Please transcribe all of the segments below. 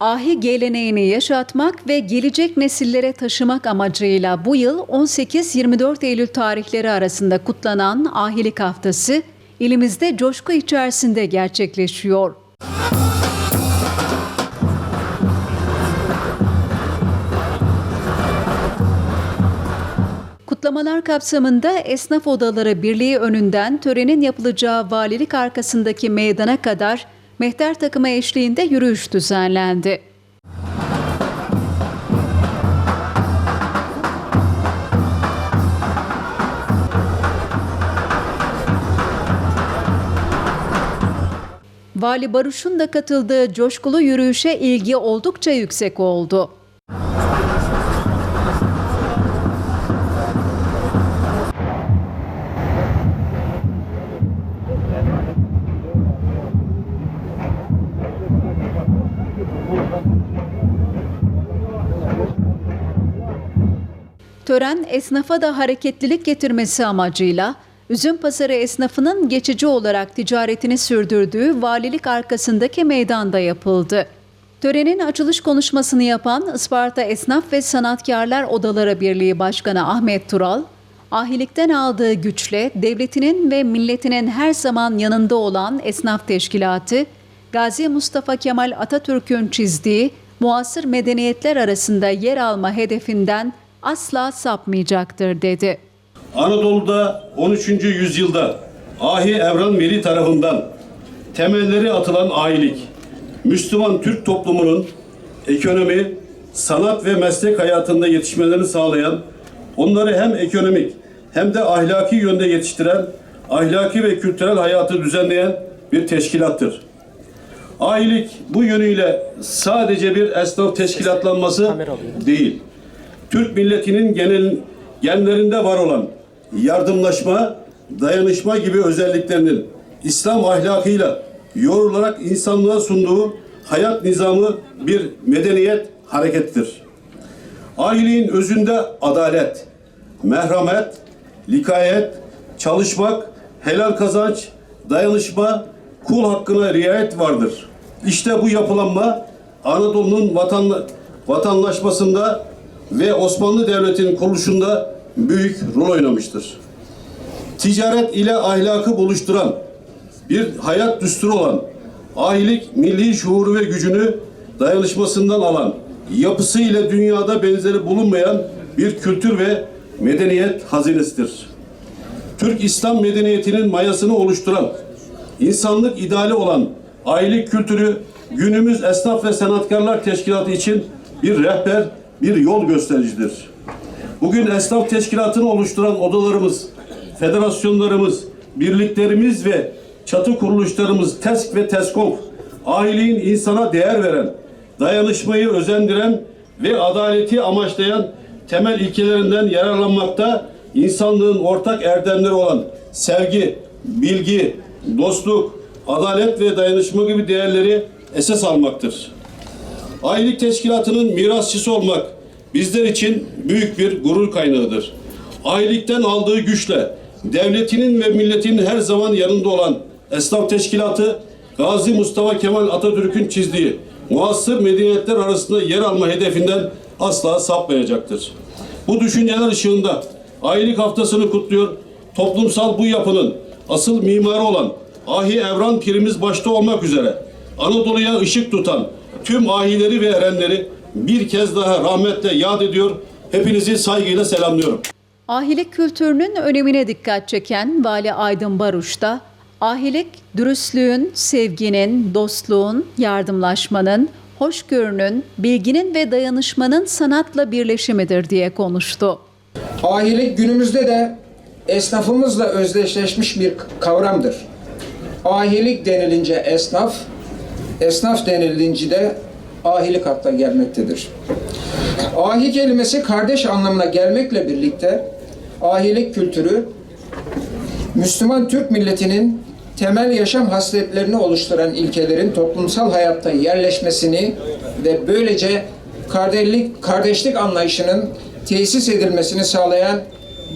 Ahi geleneğini yaşatmak ve gelecek nesillere taşımak amacıyla bu yıl 18-24 Eylül tarihleri arasında kutlanan Ahilik Haftası ilimizde coşku içerisinde gerçekleşiyor. Kutlamalar kapsamında Esnaf Odaları Birliği önünden törenin yapılacağı valilik arkasındaki meydana kadar mehter takımı eşliğinde yürüyüş düzenlendi. Vali Baruş'un da katıldığı coşkulu yürüyüşe ilgi oldukça yüksek oldu. Tören esnafa da hareketlilik getirmesi amacıyla Üzümpazarı esnafının geçici olarak ticaretini sürdürdüğü valilik arkasındaki meydanda yapıldı. Törenin açılış konuşmasını yapan Isparta Esnaf ve Sanatkarlar Odaları Birliği Başkanı Ahmet Tural, ahilikten aldığı güçle devletinin ve milletinin her zaman yanında olan esnaf teşkilatı, Gazi Mustafa Kemal Atatürk'ün çizdiği muasır medeniyetler arasında yer alma hedefinden asla sapmayacaktır dedi. Anadolu'da 13. yüzyılda Ahi Evran Veli tarafından temelleri atılan ailelik, Müslüman Türk toplumunun ekonomi, sanat ve meslek hayatında yetişmelerini sağlayan, onları hem ekonomik hem de ahlaki yönde yetiştiren, ahlaki ve kültürel hayatı düzenleyen bir teşkilattır. Ailelik bu yönüyle sadece bir esnaf teşkilatlanması değil. Türk milletinin genel genlerinde var olan yardımlaşma, dayanışma gibi özelliklerinin İslam ahlakıyla yoğrularak insanlığa sunduğu hayat nizamı bir medeniyet harekettir. Aileliğin özünde adalet, merhamet, likayet, çalışmak, helal kazanç, dayanışma, kul hakkına riayet vardır. İşte bu yapılanma Anadolu'nun vatanla, vatanlaşmasında ve Osmanlı Devleti'nin kuruluşunda büyük rol oynamıştır. Ticaret ile ahlakı buluşturan, bir hayat düsturu olan, ahilik milli şuuru ve gücünü dayanışmasından alan, yapısı ile dünyada benzeri bulunmayan bir kültür ve medeniyet hazinesidir. Türk İslam medeniyetinin mayasını oluşturan, insanlık ideali olan ailelik kültürü günümüz esnaf ve sanatkarlar teşkilatı için bir rehber, bir yol göstericidir. Bugün esnaf teşkilatını oluşturan odalarımız, federasyonlarımız, birliklerimiz ve çatı kuruluşlarımız TESK ve TESKOF, aileliğin insana değer veren, dayanışmayı özendiren ve adaleti amaçlayan temel ilkelerinden yararlanmakta insanlığın ortak erdemleri olan sevgi, bilgi, dostluk, adalet ve dayanışma gibi değerleri esas almaktır. Ailelik teşkilatının mirasçısı olmak bizler için büyük bir gurur kaynağıdır. Ailelikten aldığı güçle devletinin ve milletinin her zaman yanında olan esnaf teşkilatı Gazi Mustafa Kemal Atatürk'ün çizdiği muasır medeniyetler arasında yer alma hedefinden asla sapmayacaktır. Bu düşünceler ışığında ailelik haftasını kutluyor. Toplumsal bu yapının asıl mimarı olan Ahi Evran Pirimiz başta olmak üzere Anadolu'ya ışık tutan tüm ahileri ve erenleri bir kez daha rahmetle yad ediyor. Hepinizi saygıyla selamlıyorum. Ahilik kültürünün önemine dikkat çeken Vali Aydın Baruş da ahilik dürüstlüğün, sevginin, dostluğun, yardımlaşmanın, hoşgörünün, bilginin ve dayanışmanın sanatla birleşimidir diye konuştu. Ahilik günümüzde de esnafımızla özdeşleşmiş bir kavramdır. Ahilik denilince esnaf, esnaf denilince de ahilik akla gelmektedir. Ahi kelimesi kardeş anlamına gelmekle birlikte ahilik kültürü Müslüman Türk milletinin temel yaşam hasletlerini oluşturan ilkelerin toplumsal hayatta yerleşmesini ve böylece kardeşlik, kardeşlik anlayışının tesis edilmesini sağlayan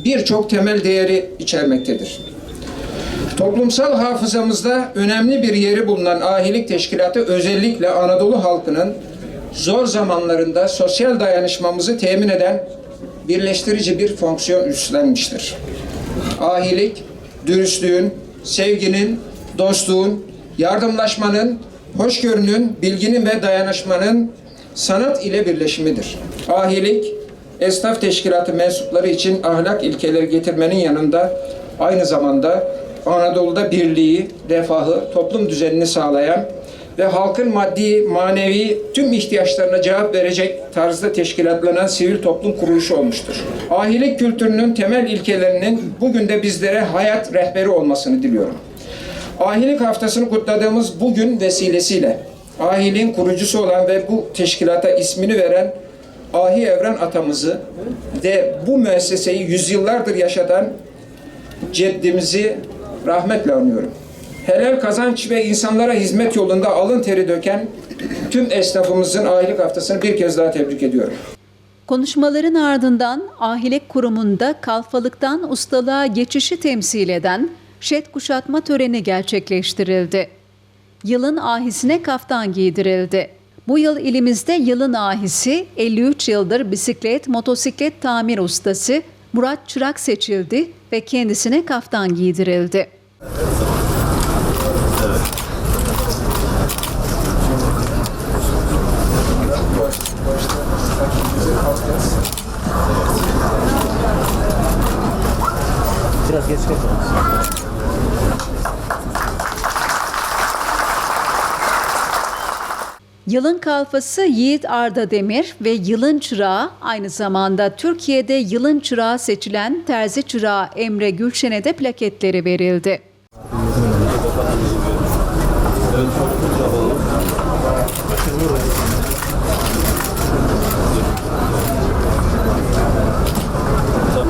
birçok temel değeri içermektedir. Toplumsal hafızamızda önemli bir yeri bulunan ahilik teşkilatı özellikle Anadolu halkının zor zamanlarında sosyal dayanışmamızı temin eden birleştirici bir fonksiyon üstlenmiştir. Ahilik, dürüstlüğün, sevginin, dostluğun, yardımlaşmanın, hoşgörünün, bilginin ve dayanışmanın sanat ile birleşimidir. Ahilik, esnaf teşkilatı mensupları için ahlak ilkeleri getirmenin yanında aynı zamanda Anadolu'da birliği, refahı, toplum düzenini sağlayan ve halkın maddi, manevi tüm ihtiyaçlarına cevap verecek tarzda teşkilatlanan sivil toplum kuruluşu olmuştur. Ahilik kültürünün temel ilkelerinin bugün de bizlere hayat rehberi olmasını diliyorum. Ahilik haftasını kutladığımız bugün vesilesiyle Ahiliğin kurucusu olan ve bu teşkilata ismini veren Ahi Evren atamızı ve bu müesseseyi yüzyıllardır yaşatan ceddimizi rahmetle anıyorum. Helal kazanç ve insanlara hizmet yolunda alın teri döken tüm esnafımızın ahilik haftasını bir kez daha tebrik ediyorum. Konuşmaların ardından Ahilik Kurumu'nda kalfalıktan ustalığa geçişi temsil eden şet kuşatma töreni gerçekleştirildi. Yılın ahisine kaftan giydirildi. Bu yıl ilimizde yılın ahisi 53 yıldır bisiklet, motosiklet tamir ustası Murat Çırak seçildi ve kendisine kaftan giydirildi. Biraz geç geç. Yılın kalfası Yiğit Arda Demir ve yılın çırağı aynı zamanda Türkiye'de yılın çırağı seçilen terzi çırağı Emre Gülşen'e de plaketleri verildi.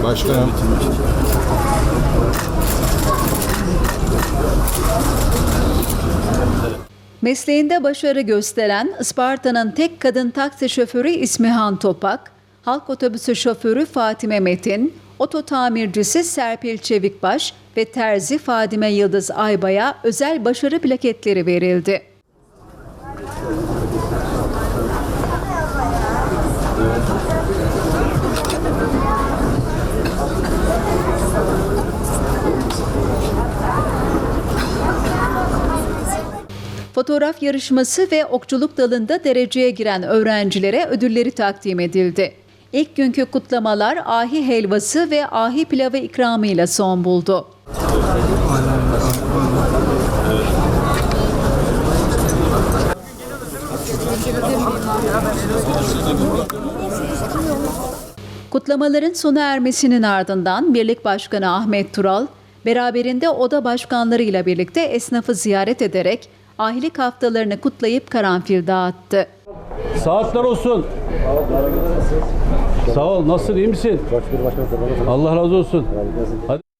Başkanım. Mesleğinde başarı gösteren Isparta'nın tek kadın taksi şoförü İsmihan Topak, halk otobüsü şoförü Fatime Metin, oto tamircisi Serpil Çevikbaş ve terzi Fadime Yıldız Aybay'a özel başarı plaketleri verildi. Fotoğraf yarışması ve okçuluk dalında dereceye giren öğrencilere ödülleri takdim edildi. İlk günkü kutlamalar ahi helvası ve ahi pilavı ikramıyla son buldu. Kutlamaların sona ermesinin ardından Birlik Başkanı Ahmet Tural, beraberinde oda başkanlarıyla birlikte esnafı ziyaret ederek ahilik haftalarını kutlayıp karanfil dağıttı. Saatler olsun. Sağ ol. Nasılsın? iyi misin? Allah razı olsun. Hadi.